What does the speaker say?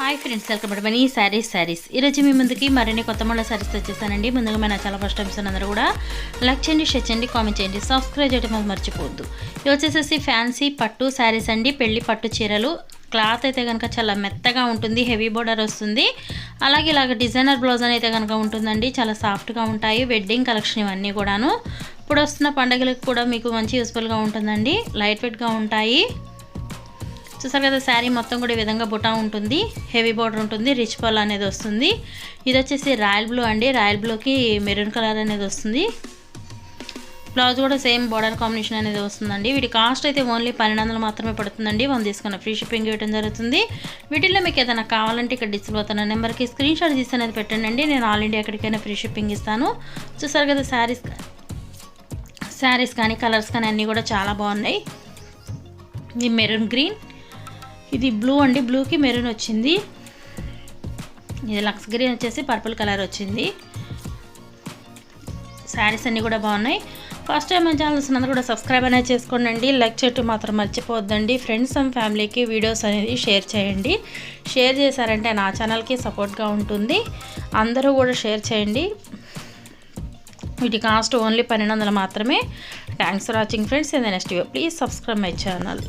Hi friends welcome to Mani sarees sarees ఈరోజు మీ ముందుకి మరిన్ని కొత్త మళ్ళీ శారీస్ వచ్చేసానండి ముందుగా మన చాలా ఫస్ట్ టైమ్స్ అందరూ కూడా లైక్ చేయండి షేర్ చేయండి కామెంట్ చేయండి సబ్స్క్రైబ్ చేయడం మాత్రం మర్చిపోవద్దు. ఇది వచ్చేసేసి ఫ్యాన్సీ పట్టు శారీస్ అండి. పెళ్ళి పట్టు చీరలు. క్లాత్ అయితే కనుక చాలా మెత్తగా ఉంటుంది హెవీ బోర్డర్ వస్తుంది. అలాగే ఇలాగ డిజైనర్ బ్లౌజ్ అని అయితే కనుక ఉంటుందండి. చాలా సాఫ్ట్గా ఉంటాయి వెడ్డింగ్ కలెక్షన్ ఇవన్నీ కూడాను. ఇప్పుడు వస్తున్న పండగలకు కూడా మీకు మంచి యూస్ఫుల్గా ఉంటుందండి. లైట్ వెయిట్గా ఉంటాయి. చూసారు కదా శారీ మొత్తం కూడా ఈ విధంగా బుటా ఉంటుంది హెవీ బార్డర్ ఉంటుంది రిచ్ పల్ అనేది వస్తుంది. ఇది వచ్చేసి రాయల్ బ్లూ అండి. రాయల్ బ్లూకి మెరూన్ కలర్ అనేది వస్తుంది. బ్లౌజ్ కూడా సేమ్ బార్డర్ కాంబినేషన్ అనేది వస్తుందండి. వీటి కాస్ట్ అయితే ఓన్లీ పన్నెండు వందలు మాత్రమే పడుతుందండి. వన్ తీసుకున్న ఫ్రీ షిప్పింగ్ ఇవ్వడం జరుగుతుంది. వీటిల్లో మీకు ఏదైనా కావాలంటే ఇక్కడ డిస్ప్లే అవుతున్న నెంబర్కి స్క్రీన్ షాట్ తీసి అనేది పెట్టండి. నేను ఆల్ ఇండియా ఎక్కడికైనా ఫ్రీ షిప్పింగ్ ఇస్తాను. చూసారు కదా శారీస్ శారీస్ కానీ కలర్స్ కానీ అన్నీ కూడా చాలా బాగున్నాయి. ఈ మెరూన్ గ్రీన్ ఇది బ్లూ అండి. బ్లూకి మెరూన్ వచ్చింది. ఇది లక్స్ గ్రీన్ వచ్చేసి పర్పుల్ కలర్ వచ్చింది. శారీస్ అన్నీ కూడా బాగున్నాయి. ఫస్ట్ టైం మన ఛానల్ అందరూ కూడా సబ్స్క్రైబ్ అనేది చేసుకోండి లైక్ చేయటం మాత్రం మర్చిపోద్దండి ఫ్రెండ్స్ అండ్ ఫ్యామిలీకి వీడియోస్ అనేది షేర్ చేయండి. షేర్ చేశారంటే నా ఛానల్కి సపోర్ట్గా ఉంటుంది. అందరూ కూడా షేర్ చేయండి. వీటి కాస్ట్ ఓన్లీ పన్నెండు వందలు మాత్రమే. Thanks for watching friends in the next video please subscribe my channel